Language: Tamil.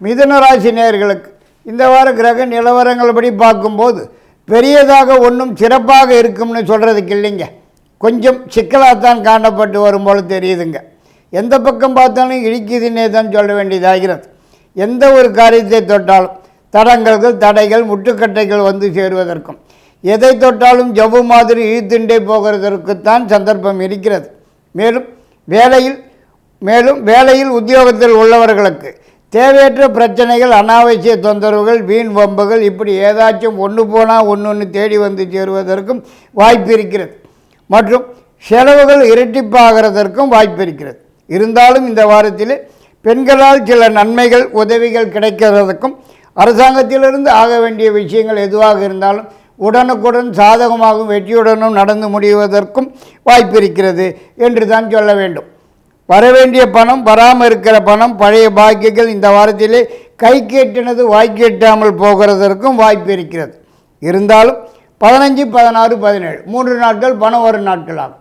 மிதுன நேர்களுக்கு இந்த வார கிரக நிலவரங்கள்படி பார்க்கும்போது பெரியதாக ஒன்றும் சிறப்பாக இருக்கும்னு சொல்கிறதுக்கு இல்லைங்க. கொஞ்சம் சிக்கலாகத்தான் காணப்பட்டு வரும் போல தெரியுதுங்க. எந்த பக்கம் பார்த்தாலும் இடிக்குதுன்னே தான் சொல்ல வேண்டியதாகிறது. எந்த ஒரு காரியத்தை தொட்டாலும் தடங்கல்கள் தடைகள் முட்டுக்கட்டைகள் வந்து சேருவதற்கும் எதை தொட்டாலும் ஜவ்வு மாதிரி இழுத்துண்டே போகிறதற்குத்தான் சந்தர்ப்பம் இருக்கிறது. மேலும் வேலையில் மேலும் வேலையில் உத்தியோகத்தில் உள்ளவர்களுக்கு தேவையற்ற பிரச்சனைகள் அனாவசிய தொந்தரவுகள் வீண் வம்புகள் இப்படி ஏதாச்சும் ஒன்று போனால் ஒன்று ஒன்று தேடி வந்து சேருவதற்கும் வாய்ப்பு இருக்கிறது. மற்றும் செலவுகள் இரட்டிப்பாகிறதற்கும் வாய்ப்பு இருக்கிறது. இருந்தாலும் இந்த வாரத்தில் பெண்களால் சில நன்மைகள் உதவிகள் கிடைக்கிறதுக்கும் அரசாங்கத்திலிருந்து ஆக வேண்டிய விஷயங்கள் எதுவாக இருந்தாலும் உடனுக்குடன் சாதகமாகவும் வெற்றியுடனும் நடந்து முடிவதற்கும் வாய்ப்பு இருக்கிறது என்று தான் சொல்ல வேண்டும். வரவேண்டிய பணம் வராமல் இருக்கிற பணம் பழைய பாக்கியங்கள் இந்த வாரத்திலே கை கேட்டினது கேட்டாமல் போகிறதற்கும் வாய்ப்பு இருக்கிறது. இருந்தாலும் பதினஞ்சு பதினாறு பதினேழு மூன்று நாட்கள் பணம் வரும் நாட்கள் ஆகும்